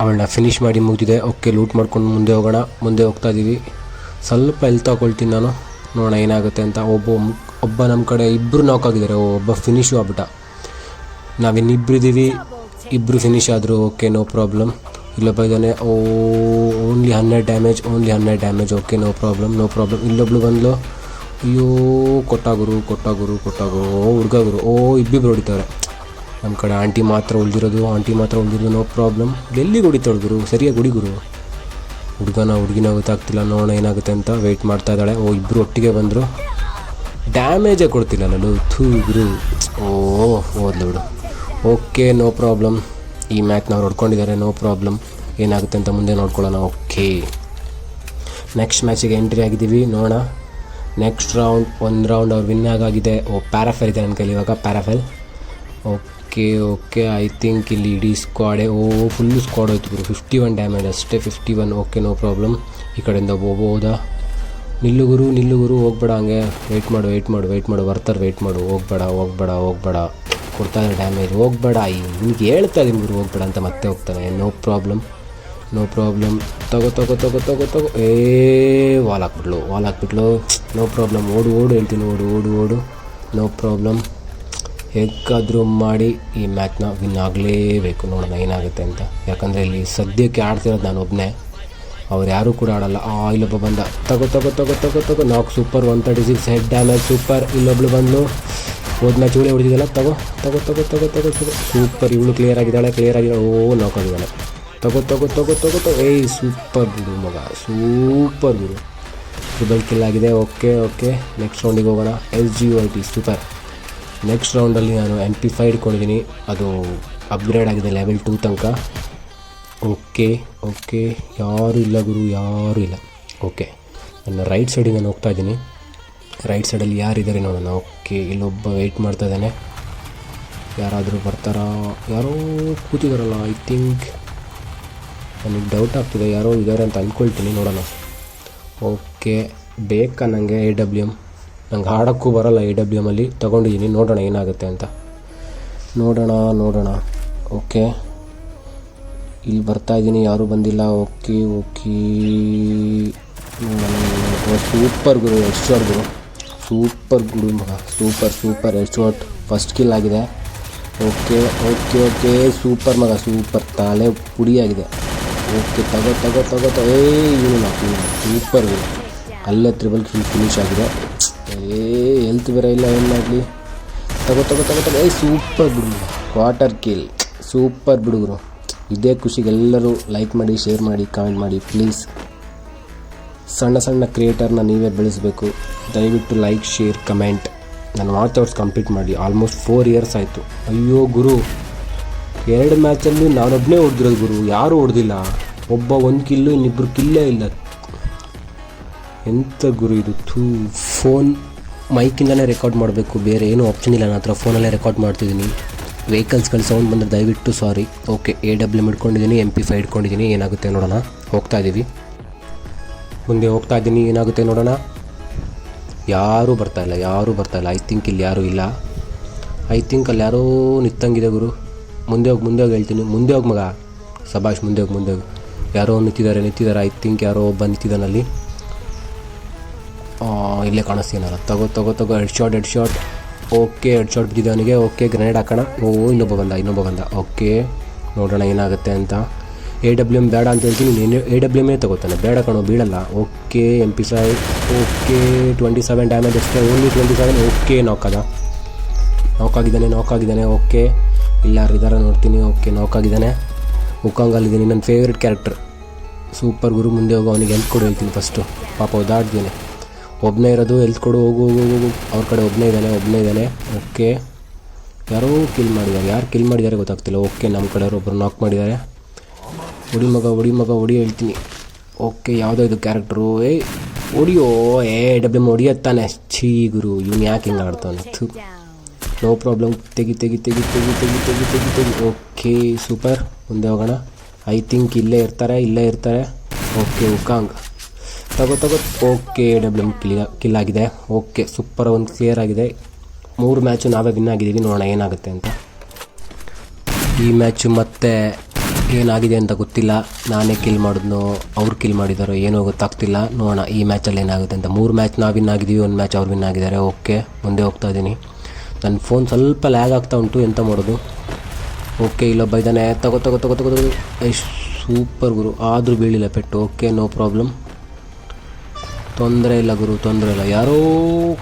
ಅವಳನ್ನ ಫಿನಿಶ್ ಮಾಡಿ ಮುಗಿದಿದೆ. ಓಕೆ ಲೂಟ್ ಮಾಡ್ಕೊಂಡು ಮುಂದೆ ಹೋಗೋಣ. ಮುಂದೆ ಹೋಗ್ತಾ ಇದ್ದೀವಿ ಸ್ವಲ್ಪ ಎಲ್ಲಿ ತಗೊಳ್ತೀನಿ ನಾನು. ನೋಡೋಣ ಏನಾಗುತ್ತೆ ಅಂತ. ಒಬ್ಬ ಒಬ್ಬ ನಮ್ಮ ಕಡೆ ಇಬ್ಬರು ನಾಕ್ ಆಗಿದ್ದಾರೆ. ಒಬ್ಬ ಫಿನಿಶು ಆಗ್ಬಿಟ್ಟ. ನಾವಿನ್ನಿಬ್ರು ಇದ್ದೀವಿ ಇಬ್ಬರು ಫಿನಿಶ್ ಆದರು ಓಕೆ ನೋ ಪ್ರಾಬ್ಲಮ್ ಇಲ್ಲೊಬ್ಬ ಇದ್ದಾನೆ. ಓ ಓನ್ಲಿ ಹನ್ನೆರಡು ಡ್ಯಾಮೇಜ್ ಓನ್ಲಿ ಹನ್ನೆರಡು damage okay no problem no problem ಇಲ್ಲೊಬ್ಳು ಬಂದ್ಲು. ಅಯ್ಯೋ ಕೊಟ್ಟಾಗುರು ಕೊಟ್ಟಾಗುರು ಕೊಟ್ಟಾಗುರು ಓ, ಹುಡುಗ ಗುರು. ಓ, ಇಬ್ಬಿಬ್ರು ಹೊಡಿತಾರೆ. ನಮ್ಮ ಕಡೆ ಆಂಟಿ ಮಾತ್ರ ಉಳಿದಿರೋದು, ಆಂಟಿ ಮಾತ್ರ ಉಳಿದಿರೋದು ನೋ ಪ್ರಾಬ್ಲಮ್ ಎಲ್ಲಿ ಹೊಡಿತಾಳೆ ಗುರು, ಸರಿಯಾಗಿ ಹೊಡಿ ಗುರು. ಹುಡುಗನ, ಹುಡುಗಿನ ಗೊತ್ತಾಗ್ತಿಲ್ಲ, ನೋಡೋಣ ಏನಾಗುತ್ತೆ ಅಂತ ವೆಯ್ಟ್ ಮಾಡ್ತಾ ಇದ್ದಾಳೆ. ಓ ಇಬ್ಬರು ಒಟ್ಟಿಗೆ ಬಂದರು. ಡ್ಯಾಮೇಜೇ ಕೊಡ್ತಿಲ್ಲ ನಾನು ಥೂ ಗುರು. ಓ, ಓದ್ಲು ಬಿಡು. ಓಕೆ ನೋ ಪ್ರಾಬ್ಲಮ್ ಈ ಮ್ಯಾಚ್ ನಾವು ನೋಡ್ಕೊಂಡಿದ್ದಾರೆ ನೋ ಪ್ರಾಬ್ಲಮ್ ಏನಾಗುತ್ತೆ ಅಂತ ಮುಂದೆ ನೋಡ್ಕೊಳ್ಳೋಣ. ಓಕೆ. ನೆಕ್ಸ್ಟ್ ಮ್ಯಾಚಿಗೆ ಎಂಟ್ರಿ ಆಗಿದ್ದೀವಿ, ನೋಡೋಣ. ನೆಕ್ಸ್ಟ್ ರೌಂಡ್ ಒಂದು ರೌಂಡ್ ಅವ್ರು ವಿನ್ ಆಗಾಗಿದೆ. ಓ ಪ್ಯಾರಾಫೆಲ್ ಇದೆ ನನ್ನ ಕೈಲಿ ಇವಾಗ Parafal okay. Okay okay I think ಇಲ್ಲಿ ಇಡೀ ಸ್ಕ್ವಾಡೆ ಓ ಫುಲ್ ಸ್ಕ್ವಾಡ್ ಹೋಯ್ತು ಗುರು ಫಿಫ್ಟಿ ಒನ್ ಡ್ಯಾಮೇಜ್ ಅಷ್ಟೇ fifty one okay no problem ಈ ಕಡೆಯಿಂದ ಹೋಗ್ಬೋದಾ ನಿಲ್ಲುಗುರು ನಿಲ್ಲುಗುರು ನಿಲ್ಲು ಗುರು ನಿಲ್ಲು ಗುರು, ಹೋಗ್ಬೇಡ ಹಂಗೆ. ವೆಯ್ಟ್ ಮಾಡು ವೆಯ್ಟ್ ಮಾಡು ವೆಯ್ಟ್ ಮಾಡು. ಬರ್ತಾರೆ ವೆಯ್ಟ್ ಮಾಡು. ಹೋಗ್ಬೇಡ ಹೋಗ್ಬೇಡ ಹೋಗ್ಬೇಡ. ಕೊಡ್ತಾ ಇದ್ದಾರೆ ಡ್ಯಾಮೇಜ್ ಹೋಗ್ಬೇಡ. ಈ ನಿಮ್ಗೆ ಹೇಳ್ತಾ ಇದ್ದೀನಿ ಗುರು, ಹೋಗ್ಬೇಡ ಅಂತ ಮತ್ತೆ ಹೋಗ್ತಾನೆ. ನೋ ಪ್ರಾಬ್ಲಮ್ ನೋ ಪ್ರಾಬ್ಲಮ್ ತಗೋ ತಗೋ ತಗೋ ತಗೋ ತಗೋ. ಏ ವಾಲ್ ಹಾಕ್ಬಿಟ್ಲು ವಾಲ್ ಹಾಕ್ಬಿಟ್ಲು. ನೋ ಪ್ರಾಬ್ಲಮ್ ಓಡು ಓಡು ಹೇಳ್ತೀನಿ, ಓಡು ಓಡು ಓಡು. ನೋ ಪ್ರಾಬ್ಲಮ್ ಹೇಗಾದರೂ ಮಾಡಿ ಈ ಮ್ಯಾಚ್ನ ವಿನ್ ಆಗಲೇಬೇಕು ನೋಡೋಣ ಏನಾಗುತ್ತೆ ಅಂತ ಯಾಕಂದರೆ ಇಲ್ಲಿ ಸದ್ಯಕ್ಕೆ ಆಡ್ತಿರೋದು ನಾನು ಒಬ್ಬನೇ ಅವ್ರು ಯಾರೂ ಕೂಡ ಆಡಲ್ಲ ಆ ಇಲ್ಲೊಬ್ಬ ಬಂದ ತಗೋ ತಗೋ ತಗೋ ತಗೋ ತಗೋ ನಾಲ್ಕು super one thirty six head damage super ಇಲ್ಲೊಬ್ಳು ಬಂದು ಹೋದ ಮ್ಯಾಚ್ ಇವಳೇ ಹೊಡಿದಿದ್ದಲ್ಲ ತಗೋ ತಗೋ ತಗೋ ತಗೋ ತಗೋ ತಗೋ ಸೂಪರ್ ಇವಳು ಕ್ಲಿಯರ್ ಆಗಿದ್ದಾಳೆ ಕ್ಲಿಯರ್ ಆಗಿದ್ದಾಳೆ ಓ ನಾಕ್ ಆಗಿದ್ದಾಳೆ ತಗೋ ತಗೋ ತಗೋ ತಗೋ ತಗೋ ಏಯ್ ಸೂಪರ್ ಗುರು ಮಗ ಸೂಪರ್ ಗುರು triple kill okay okay next ರೌಂಡಿಗೆ ಹೋಗೋಣ S G I T super next ರೌಂಡಲ್ಲಿ ನಾನು ಎಂ ಪಿ ಫೈ ಇಟ್ಕೊಂಡಿದ್ದೀನಿ ಅದು ಅಪ್ಗ್ರೇಡ್ ಆಗಿದೆ ಲೆವೆಲ್ ಟೂ ತನಕ. ಓಕೆ ಓಕೆ ಯಾರೂ ಇಲ್ಲ ಗುರು, ಯಾರೂ ಇಲ್ಲ. ಓಕೆ ನನ್ನ ರೈಟ್ ಸೈಡಿಗೆ ನಾನು ಹೋಗ್ತಾ ಇದ್ದೀನಿ. ರೈಟ್ ಸೈಡಲ್ಲಿ ಯಾರಿದ್ದಾರೆ ನೋಡೋಣ. ಓಕೆ ಇಲ್ಲೊಬ್ಬ ವೆಯ್ಟ್ ಮಾಡ್ತಾ ಇದ್ದಾನೆ. ಯಾರಾದರೂ ಬರ್ತಾರಾ? ಯಾರೋ ಕೂತಿದಾರಲ್ಲ ಐ ಥಿಂಕ್ ನನಗೆ ಡೌಟ್ ಆಗ್ತಿದೆ. ಯಾರೋ ಇದ್ದಾರೆ ಅಂತ ಅಂದ್ಕೊಳ್ತೀನಿ ನೋಡೋಣ. ಓಕೆ ಬೇಕಾ ನನಗೆ ಎ ಡಬ್ಲ್ಯೂ ಎಂ ನಂಗೆ ಹಾಡೋಕ್ಕೂ ಬರಲ್ಲ ಎ ಡಬ್ಲ್ಯೂ ಎಮಲ್ಲಿ ತೊಗೊಂಡಿದ್ದೀನಿ ನೋಡೋಣ ಏನಾಗುತ್ತೆ ಅಂತ. ನೋಡೋಣ ನೋಡೋಣ. ಓಕೆ. ಇಲ್ಲಿ ಬರ್ತಾ ಇದ್ದೀನಿ. ಯಾರೂ ಬಂದಿಲ್ಲ. Okay okay. ಸೂಪರ್ ಗುರು ಶಾಟ್ ಗುರು. ಸೂಪರ್ ಗುರು ಮಗ. Super super. Head shot first kill ಆಗಿದೆ. Okay okay okay. ಸೂಪರ್ ಮಗ, ಸೂಪರ್. ತಲೆ ಪುಡಿಯಾಗಿದೆ. ಓಕೆ, ತಗೋ ತಗೋ ತಗೋ ತಗೋ. ಏ ಇವನು ಸೂಪರ್ ಗುರು. ಅಲ್ಲೇ ತ್ರಿಬಲ್ ಕಿಲ್ ಫಿನಿಶ್ ಆಗಿದೆ. ಹೆಲ್ತ್ ಬರ ಇಲ್ಲ ಮಾಡಲಿ? ತಗೋ ತಗೋ ತಗೋ ತಗೋ. ಏಯ್ ಸೂಪರ್ ಬಿಡು ವಾಟರ್ ಕಿಲ್ ಸೂಪರ್ ಬಿಡುಗರು ಇದೇ ಖುಷಿಗೆ ಎಲ್ಲರೂ ಲೈಕ್ ಮಾಡಿ ಶೇರ್ ಮಾಡಿ ಕಾಮೆಂಟ್ ಮಾಡಿ ಪ್ಲೀಸ್ ಸಣ್ಣ ಸಣ್ಣ ಕ್ರಿಯೇಟರ್ನ ನೀವೇ ಬೆಳೆಸಬೇಕು. ದಯವಿಟ್ಟು ಲೈಕ್ ಶೇರ್ ಕಮೆಂಟ್ ನಾನು ವಾಚ್ ಕಂಪ್ಲೀಟ್ ಮಾಡಿ. ಆಲ್ಮೋಸ್ಟ್ ಫೋರ್ ಇಯರ್ಸ್ ಆಯಿತು. ಅಯ್ಯೋ ಗುರು. ಎರಡು ಮ್ಯಾಚಲ್ಲಿ ನಾನೊಬ್ಬನೇ ಹೊಡೆದಿರೋದು ಗುರು. ಯಾರೂ ಹೊಡೆದಿಲ್ಲ. ಒಬ್ಬ ಒಂದು ಕಿಲ್ಲು ಇನ್ನಿಬ್ಬರು ಕಿಲ್ಲೇ ಇಲ್ಲ. ಎಂಥ ಗುರು ಇದು? ಥೂ ಫೋನ್ ಮೈಕಿಂದಲೇ ರೆಕಾರ್ಡ್ ಮಾಡಬೇಕು. ಬೇರೆ ಏನೂ ಆಪ್ಷನ್ ಇಲ್ಲ. ನನ್ನ ಹತ್ರ ಫೋನಲ್ಲೇ ರೆಕಾರ್ಡ್ ಮಾಡ್ತಿದ್ದೀನಿ. ವೆಹಿಕಲ್ಸ್ಗಳು ಸೌಂಡ್ ಬಂದರೆ ದಯವಿಟ್ಟು ಸಾರಿ ಓಕೆ ಎ ಡಬ್ಲ್ಯೂ ಇಟ್ಕೊಂಡಿದ್ದೀನಿ ಎಂ ಪಿ ಫೈ ಇಟ್ಕೊಂಡಿದ್ದೀನಿ ಏನಾಗುತ್ತೆ ನೋಡೋಣ. ಹೋಗ್ತಾ ಇದ್ದೀವಿ. ಮುಂದೆ ಹೋಗ್ತಾ ಇದ್ದೀನಿ. ಏನಾಗುತ್ತೆ ನೋಡೋಣ. ಯಾರೂ ಬರ್ತಾ ಇಲ್ಲ. ಯಾರೂ ಇಲ್ಲ. ಐ ಥಿಂಕ್ ಇಲ್ಲಿ ಯಾರೂ ಇಲ್ಲ. ಐ ಥಿಂಕ್ ಅಲ್ಲಿ ಯಾರೋ ನಿಂತಂಗಿದೆ ಗುರು. ಮುಂದೆ ಹೋಗಿ ಮುಂದೆ ಹೋಗಿ ಹೇಳ್ತೀನಿ. ಮುಂದೆ ಹೋಗಿ ಮಗ. ಸಭಾಷ್, ಮುಂದೆ ಹೋಗಿ ಮುಂದೆ ಹೋಗಿ. ಯಾರೋ ನಿಂತಿದ್ದಾರೆ ನಿಂತಿದ್ದಾರೆ. ಐ ಥಿಂಕ್ ಯಾರೋ ಒಬ್ಬ ನಿಂತಿದ್ದಾನಲ್ಲಿ ಇಲ್ಲೇ ಕಾಣಿಸ್ತೀನಲ್ಲ ತಗೋ ತಗೋ ತಗೋ head shot head shot okay head shot ಬಿದ್ದಿದೆ ಅವನಿಗೆ. ಓಕೆ ಗ್ರೆನೇಡ್ ಹಾಕೋಣ. ಓ, ಇನ್ನೊಬ್ಬ ಬಂದ ಇನ್ನೊಬ್ಬ ಬಂದ. ಓಕೆ ನೋಡೋಣ ಏನಾಗುತ್ತೆ ಅಂತ. ಎ ಡಬ್ಲ್ಯೂ ಎಂ ಬೇಡ ಅಂತ ಹೇಳ್ತೀನಿ. ನೀನು ಎ ಡಬ್ಲ್ಯೂ ಎಮ್ಮೇ ತಗೋತಾನೆ. ಬೇಡ ಕಣೋ, ಬೀಳಲ್ಲ. ಓಕೆ ಎಂ ಪಿ ಸೈ ಓಕೆ ಟ್ವೆಂಟಿ ಸೆವೆನ್ ಡ್ಯಾಮೇಜ್ ಅಷ್ಟೇ ಓನ್ಲಿ ಟ್ವೆಂಟಿ ಸೆವೆನ್ ಓಕೆ ನಾಕದ ನಾಕಾಗಿದ್ದಾನೆ ನಾಕಾಗಿದ್ದಾನೆ ಓಕೆ ಇಲ್ಲಾರು ಇದಾರ ನೋಡ್ತೀನಿ. ಓಕೆ ನಾಕಾಗಿದ್ದಾನೆ ಉಕ್ಕಂಗಲ್ಲಿದ್ದೀನಿ ನನ್ನ ಫೇವ್ರೆಟ್ ಕ್ಯಾರೆಕ್ಟರ್ ಸೂಪರ್ ಗುರು ಮುಂದೆ ಹೋಗೋ. ಅವನಿಗೆ ಹೆಲ್ಪ್ ಕೊಡು ಹೇಳ್ತೀನಿ ಫಸ್ಟು ಪಾಪ ಓದಾಡ್ತೀನಿ. ಒಬ್ಬನೇ ಇರೋದು ಎಲ್ತ್ ಕೊಡು, ಹೋಗು ಹೋಗು ಹೋಗು ಅವ್ರ ಕಡೆ ಒಬ್ಬನೇ ಇದ್ದಾನೆ ಒಬ್ಬನೇ ಇದ್ದಾನೆ ಓಕೆ. ಯಾರೋ ಕಿಲ್ ಮಾಡಿದ್ದಾರೆ. ಯಾರು ಕಿಲ್ ಮಾಡಿದ್ದಾರೆ ಗೊತ್ತಾಗ್ತಿಲ್ಲ. ಓಕೆ ನಮ್ಮ ಕಡೆಯವರು ಒಬ್ಬರು ನಾಕ್ ಮಾಡಿದ್ದಾರೆ. ಹುಡಿ ಮಗ, ಹೊಡಿ ಮಗ, ಹೊಡಿ ಹೇಳ್ತೀನಿ. ಓಕೆ, ಯಾವುದೋ ಇದು ಕ್ಯಾರೆಕ್ಟ್ರು ಏ, ಹೊಡಿಯೋ. ಏ ಡಬ್ಲ್ಯೂ ಹೊಡಿಯತ್ತಾನೆ. ಛೀ, ಗುರು. ಇವ್ನು ಯಾಕೆ ಹಿಂಗೆ ಆಡ್ತಾನೆ? ನೋ ಪ್ರಾಬ್ಲಮ್ ತೆಗಿ ತೆಗಿ ತೆಗಿ ತೆಗಿ ತೆಗಿ ತೆಗಿ ತೆಗಿ ತೆಗಿ. ಓಕೆ ಸೂಪರ್ ಮುಂದೆ ಹೋಗೋಣ. ಐ ಥಿಂಕ್ ಇಲ್ಲೇ ಇರ್ತಾರೆ ಇಲ್ಲೇ ಇರ್ತಾರೆ. ಓಕೆ, ಉಕಾಂಗ್. ತಗೋ ತಗೋ. ಓಕೆ ಡಬ್ಲ್ಯೂ ಕಿಲ್ ಕಿಲ್ ಆಗಿದೆ. ಓಕೆ ಸೂಪರ್ ಒಂದು ಕ್ಲಿಯರ್ ಆಗಿದೆ. ಮೂರು ಮ್ಯಾಚು ನಾವೇ ವಿನ್ ಆಗಿದ್ದೀವಿ. ನೋಡೋಣ ಏನಾಗುತ್ತೆ ಅಂತ. ಈ ಮ್ಯಾಚು ಮತ್ತೆ ಏನಾಗಿದೆ ಅಂತ ಗೊತ್ತಿಲ್ಲ. ನಾನೇ ಕಿಲ್ ಮಾಡಿದ್ನೋ, ಅವ್ರು ಕಿಲ್ ಮಾಡಿದಾರೋ ಏನೋ ಗೊತ್ತಾಗ್ತಿಲ್ಲ. ನೋಡೋಣ ಈ ಮ್ಯಾಚಲ್ಲಿ ಏನಾಗುತ್ತೆ ಅಂತ. ಮೂರು ಮ್ಯಾಚ್ ನಾವು ವಿನ್ ಆಗಿದ್ದೀವಿ, ಒಂದು ಮ್ಯಾಚ್ ಅವ್ರು ವಿನ್ ಆಗಿದ್ದಾರೆ. ಓಕೆ, ಮುಂದೆ ಹೋಗ್ತಾ ಇದ್ದೀನಿ. ನನ್ನ ಫೋನ್ ಸ್ವಲ್ಪ ಲ್ಯಾಗ್ ಆಗ್ತಾ ಉಂಟು, ಎಂತ ಮಾಡೋದು? ಓಕೆ ಇಲ್ಲೊಬ್ಬ ಇದ್ದಾನೆ ತಗೋ ತಗೋ ತಗೋ ತಗೋ ತಗೋ. ಎಷ್ಟು ಸೂಪರ್ ಗುರು. ಆದರೂ ಬೀಳಿಲ್ಲ ಪೆಟ್ಟು. ಓಕೆ ನೋ ಪ್ರಾಬ್ಲಮ್ ತೊಂದರೆ ಇಲ್ಲ ಗುರು, ತೊಂದರೆ ಇಲ್ಲ. ಯಾರೋ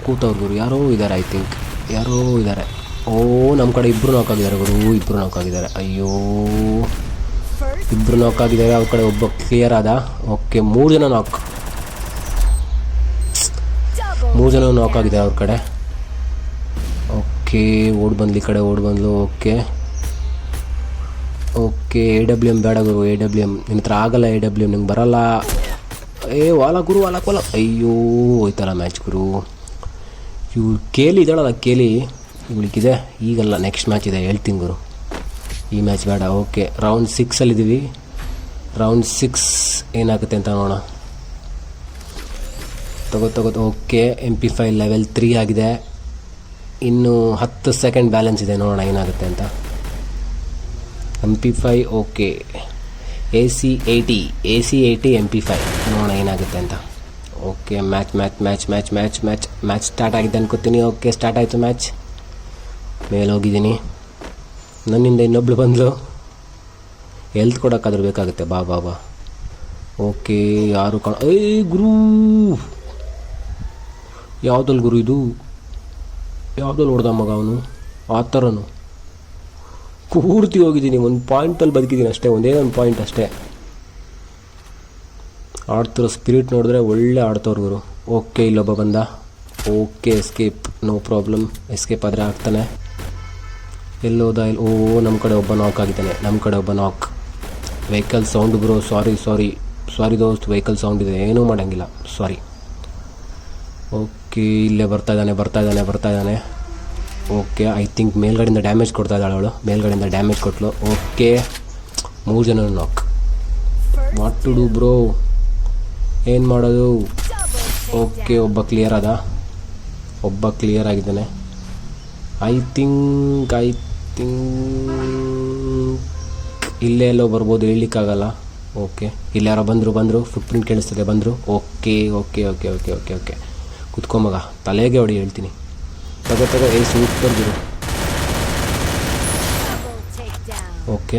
ಕೂತವ್ರು ಗುರು, ಯಾರೋ ಇದ್ದಾರೆ ಐ ಥಿಂಕ್ ಯಾರೋ ಇದ್ದಾರೆ ಓ ನಮ್ಮ ಕಡೆ ಇಬ್ಬರು ನಾಕಾಗಿದ್ದಾರೆ ಗುರು ಇಬ್ಬರು ನಾಕಾಗಿದ್ದಾರೆ ಅಯ್ಯೋ. ಇಬ್ಬರು ನಾಕ್ ಆಗಿದ್ದಾರೆ, ಅವ್ರ ಕಡೆ ಒಬ್ಬ ಕ್ಲಿಯರ್ ಆದ. ಓಕೆ ಮೂರು ಜನ ನಾಕ್ ಮೂರು ಜನ ನಾಕ್ ಆಗಿದ್ದಾರೆ ಅವ್ರ ಕಡೆ. ಓಕೆ ಓಡ್ ಬಂದ್ಲಿ ಕಡೆ, ಓಡ್ ಬಂದ್ಲು. Okay okay A W M ಬೇಡ ಗುರು ಎ ಡಬ್ಲ್ಯೂ ಎಂ ನಿನ್ನ ಹತ್ರ ಆಗಲ್ಲ ಎ ಡಬ್ಲ್ಯೂ ಎಂ ನಿಂಗೆ ಬರಲ್ಲ. ಏ, ವಾಲ ಗುರು, ವಾಲ ಕೋಲ. ಅಯ್ಯೋ ಹೋಯ್ತಲ್ಲ ಮ್ಯಾಚ್ ಗುರು. ಇವಳು ಕೇಲಿ, ಇದ್ದಾಳಲ್ಲ ಕೇಲಿ. ಇವಳಿಗಿದೆ. ಈಗಲ್ಲ ನೆಕ್ಸ್ಟ್ ಮ್ಯಾಚ್ ಇದೆ, ಹೇಳ್ತೀನಿ ಗುರು. ಈ ಮ್ಯಾಚ್ ಬೇಡ ಓಕೆ ರೌಂಡ್ ಸಿಕ್ಸಲ್ಲಿದ್ದೀವಿ ರೌಂಡ್ ಸಿಕ್ಸ್ ಏನಾಗುತ್ತೆ ಅಂತ ನೋಡೋಣ. ತಗೋ ತಗೋ okay M P five level three ಆಗಿದೆ. ಇನ್ನು ಹತ್ತು ಸೆಕೆಂಡ್ ಬ್ಯಾಲೆನ್ಸ್ ಇದೆ, ನೋಡೋಣ ಏನಾಗುತ್ತೆ ಅಂತ. M P five okay A C eighty A C eighty M P five ನೋಡೋಣ ಏನಾಗುತ್ತೆ ಅಂತ. Okay match match match match match match match start ಆಗಿದೆ ಅನ್ಕೋತೀನಿ. ಓಕೆ ಸ್ಟಾರ್ಟ್ ಆಯಿತು ಮ್ಯಾಚ್ ಮೇಲೆ ಹೋಗಿದ್ದೀನಿ. ನನ್ನಿಂದ ಇನ್ನೊಬ್ಳು ಬಂದಳು ಹೆಲ್ತ್ ಕೊಡೋಕ್ಕಾದ್ರೂ ಬೇಕಾಗುತ್ತೆ. ಬಾ ಬಾ ಬಾ. ಓಕೆ ಯಾರು ಕಾಣ ಏಯ್ ಗುರು! ಯಾವುದಲ್ಲಿ ಗುರು ಇದು? ಯಾವುದಲ್ಲಿ ಹೊಡೆದ ಮಗ ಅವನು? ಆ ಥರನು. ಪೂರ್ತಿ ಹೋಗಿದ್ದೀನಿ. ಒಂದು ಪಾಯಿಂಟಲ್ಲಿ ಬದುಕಿದ್ದೀನಿ ಅಷ್ಟೇ. ಒಂದೇ ಒಂದು ಪಾಯಿಂಟ್ ಅಷ್ಟೇ. ಆಡ್ತಿರೋ ಸ್ಪಿರಿಟ್ ನೋಡಿದ್ರೆ ಒಳ್ಳೆ ಆಡ್ತವ್ರು ಗುರು ಓಕೆ ಇಲ್ಲೊಬ್ಬ ಬಂದ. Okay escape no problem escape ಆದರೆ ಆಗ್ತಾನೆ. ಎಲ್ಲೋದ ಇಲ್ಲಿ ಓ ನಮ್ಮ ಕಡೆ ಒಬ್ಬ ನಾಕ್ ಆಗಿದ್ದಾನೆ. ನಮ್ಮ ಕಡೆ ಒಬ್ಬ knock vehicle sound bro sorry sorry sorry ದೋಸ್ತ್ ವೆಹಿಕಲ್ ಸೌಂಡ್ ಇದೆ. ಏನೂ ಮಾಡೋಂಗಿಲ್ಲ. ಸಾರಿ ಓಕೆ ಇಲ್ಲೇ ಬರ್ತಾ ಇದ್ದಾನೆ ಬರ್ತಾ ಇದ್ದಾನೆ ಬರ್ತಾ ಇದ್ದಾನೆ. ಓಕೆ ಐ ಥಿಂಕ್ ಮೇಲ್ಗಡೆಯಿಂದ ಡ್ಯಾಮೇಜ್ ಕೊಡ್ತಾ ಇದ್ದಾಳೆ ಅವಳು. ಮೇಲ್ಗಡೆಯಿಂದ ಡ್ಯಾಮೇಜ್ ಕೊಟ್ಲು. ಓಕೆ ಮೂರು ಜನ ನಾಕ್ ವಾಟ್ ಟು ಡೂ ಬ್ರೋ ಏನು ಮಾಡೋದು? ಓಕೆ ಒಬ್ಬ ಕ್ಲಿಯರ್ ಅದ. ಒಬ್ಬ ಕ್ಲಿಯರ್ ಆಗಿದ್ದಾನೆ. ಐ ಥಿಂಕ್ ಐ ಥಿಂಕ್ ಇಲ್ಲೇ ಎಲ್ಲೋ ಬರ್ಬೋದು, ಹೇಳಲಿಕ್ಕಾಗಲ್ಲ. ಓಕೆ ಇಲ್ಲಿ ಯಾರೋ ಬಂದರು ಬಂದರು ಫುಟ್ ಪ್ರಿಂಟ್ ಕೇಳಿಸ್ತದೆ, ಬಂದರು. Okay okay okay okay okay okay ಕುತ್ಕೊಂಬಗ ತಲೆಗೆ ಹೊಡಿ ಹೇಳ್ತೀನಿ. ತಗೋ ತಗೋ ಏ ಸೂಪರ್ ಗುರು ಓಕೆ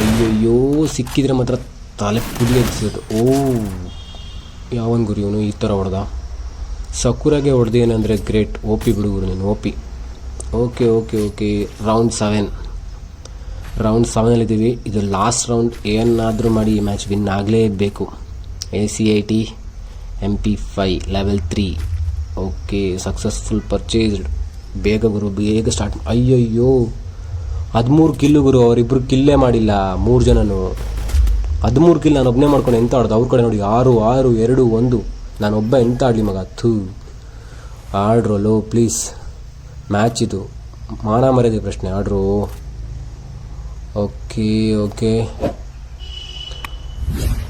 ಅಯ್ಯಯ್ಯೋ, ಸಿಕ್ಕಿದ್ರೆ ಮಾತ್ರ ತಲೆ ಪುಡಿ ಎಬ್ಸಿದ್ರು ಓ, ಯಾವನ್ ಗುರು ಇವನು? ಈ ಥರ ಹೊಡೆದ. ಸಕುರಾಗೆ ಹೊಡೆದು ಏನಂದರೆ ಗ್ರೇಟ್ ಓ ಪಿ ಬಿಡುಗರು ನೀನು O P okay okay okay round seven round ಸೆವೆನಲ್ಲಿದ್ದೀವಿ ಇದು ಲಾಸ್ಟ್ ರೌಂಡ್ ಏನಾದರೂ ಮಾಡಿ ಈ ಮ್ಯಾಚ್ ವಿನ್ ಆಗಲೇಬೇಕು. A C I T M P five level three okay successful purchased ಬೇಗ ಗುರು, ಬೇಗ ಸ್ಟಾರ್ಟ್ ಅಯ್ಯಯ್ಯೋ. ಹದಿಮೂರು ಕಿಲ್ಲು ಗುರು ಅವರಿಬ್ಬರು ಕಿಲ್ಲೇ ಮಾಡಿಲ್ಲ, ಮೂರು ಜನನು. ಹದಿಮೂರು ಕಿಲ್ ನಾನು ಒಬ್ಬನೇ ಮಾಡ್ಕೊಂಡು, ಎಂತ ಆಡ್ದು? ಅವ್ರ ಕಡೆ ನೋಡಿ, ಆರು ಆರು, ಎರಡು, ಒಂದು. ನಾನು ಒಬ್ಬ ಎಂತ ಆಡಲಿ ಮಗ? ಥೂ. ಆಡ್ರೋಲೋ ಪ್ಲೀಸ್ ಮ್ಯಾಚ್ ಇದು. ಮಾನ ಮರ್ಯಾದೆ ಪ್ರಶ್ನೆ, ಆಡ್ರು. Okay okay.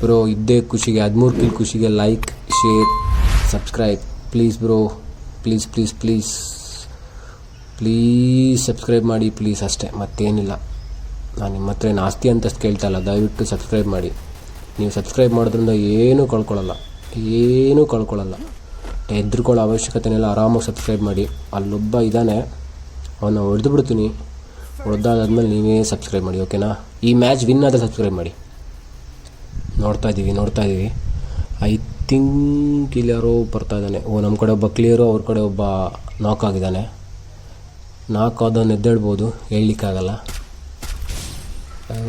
ಬ್ರೋ, ಇದ್ದೇ ಖುಷಿಗೆ, ಹದಿಮೂರು ಕಿಲ್ ಖುಷಿಗೆ like share subscribe please bro please please please please subscribe ಮಾಡಿ ಪ್ಲೀಸ್ ಅಷ್ಟೇ. ಮತ್ತೇನಿಲ್ಲ. ನಾನು ನಿಮ್ಮ ಹತ್ರ ಏನು ಆಸ್ತಿ ಅಂತಷ್ಟು ಕೇಳ್ತಾ ಇಲ್ಲ. ದಯವಿಟ್ಟು ಸಬ್ಸ್ಕ್ರೈಬ್ ಮಾಡಿ. ನೀವು ಸಬ್ಸ್ಕ್ರೈಬ್ ಮಾಡೋದ್ರಿಂದ ಏನೂ ಕಳ್ಕೊಳ್ಳಲ್ಲ ಏನೂ ಕಳ್ಕೊಳ್ಳಲ್ಲ ಹೆದ್ರುಕೊಳ್ಳೋ ಅವಶ್ಯಕತೆನೆಲ್ಲ ಆರಾಮಾಗಿ ಸಬ್ಸ್ಕ್ರೈಬ್ ಮಾಡಿ. ಅಲ್ಲೊಬ್ಬ ಇದ್ದಾನೆ ಅವನ್ನ ಹೊಡೆದು ಬಿಡ್ತೀನಿ. ಹೊಡೆದಾದ್ಮೇಲೆ ನೀವೇ ಸಬ್ಸ್ಕ್ರೈಬ್ ಮಾಡಿ ಓಕೆನಾ ಈ ಮ್ಯಾಚ್ ವಿನ್ ಆದರೆ ಸಬ್ಸ್ಕ್ರೈಬ್ ಮಾಡಿ. ನೋಡ್ತಾ ಇದ್ದೀವಿ ನೋಡ್ತಾ ಇದ್ದೀವಿ ಐ ಥಿಂಕ್ ಇಲ್ಲಿ ಯಾರೋ ಬರ್ತಾ ಇದ್ದಾನೆ. ಓ ನಮ್ಮ ಕಡೆ ಒಬ್ಬ ಕ್ಲಿಯರು ಅವ್ರ ಕಡೆ ಒಬ್ಬ ನಾಕ್ ಆಗಿದ್ದಾನೆ. ನಾಕ್ ಆದ ನೆದ್ದೇಳ್ಬೋದು ಹೇಳಲಿಕ್ಕಾಗಲ್ಲ.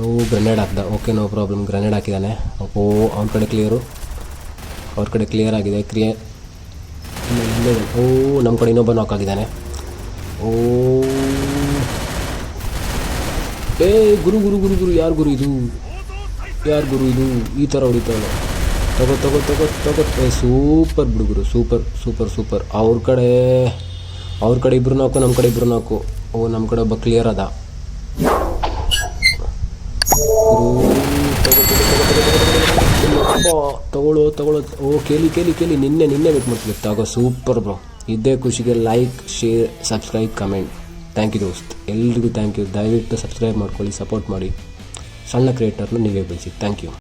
ಓ ಗ್ರೆನೇಡ್ ಹಾಕ್ದ ಓಕೆ ನೋ ಪ್ರಾಬ್ಲಮ್ ಗ್ರೆನೇಡ್ ಹಾಕಿದ್ದಾನೆ ಓ, ಅವ್ರ ಕಡೆ ಕ್ಲಿಯರು ಅವ್ರ ಕಡೆ ಕ್ಲಿಯರ್ ಆಗಿದೆ, ಕ್ರಿಯೇ. ಓ ನಮ್ಮ ಕಡೆ ಇನ್ನೊಬ್ಬ ನಾಕ್ ಆಗಿದ್ದಾನೆ. ಓ. ಏ, ಗುರು ಗುರು ಗುರು ಗುರು, ಯಾರು ಗುರು ಇದು? ಯಾರು ಗುರು ಇದು? ಈ ಥರ ಹೊಡಿತಾನೆ. ತಗೋ ತಗೋ ತಗೋ ತಗೋ. ಏ, ಸೂಪರ್ ಬಿಡುಗರು ಸೂಪರ್ ಸೂಪರ್ ಸೂಪರ್. ಅವ್ರ ಕಡೆ ಅವ್ರ ಕಡೆ ಇಬ್ರು ನಾಲ್ಕು ನಮ್ಮ ಕಡೆ ಇಬ್ರು ನಾಲ್ಕು ಓ ನಮ್ಮ ಕಡೆ ಒಬ್ಬ ಕ್ಲಿಯರ್ ಅದ. ತಗೊಳ್ಳೋ ತಗೊಳ್ಳೋ. ಓ, ಕೇಳಿ ಕೇಳಿ ಕೇಳಿ. ನಿನ್ನೆ ನಿನ್ನೆ ವೇಟ್ ಮಾಡ್ತೀವಿ ತಗೋ, ಸೂಪರ್ ಬ್ರೋ. ಇದೇ ಖುಷಿಗೆ like share subscribe comment thank you ದೋಸ್ತ್. ಎಲ್ರಿಗೂ ಥ್ಯಾಂಕ್ ಯು ದಯವಿಟ್ಟು ಸಬ್ಸ್ಕ್ರೈಬ್ ಮಾಡ್ಕೊಳ್ಳಿ ಸಪೋರ್ಟ್ ಮಾಡಿ. ಸಣ್ಣ ಕ್ರಿಯೇಟರ್ನ ನೀವೇ ಬೆಳೆಸಿ. Thank you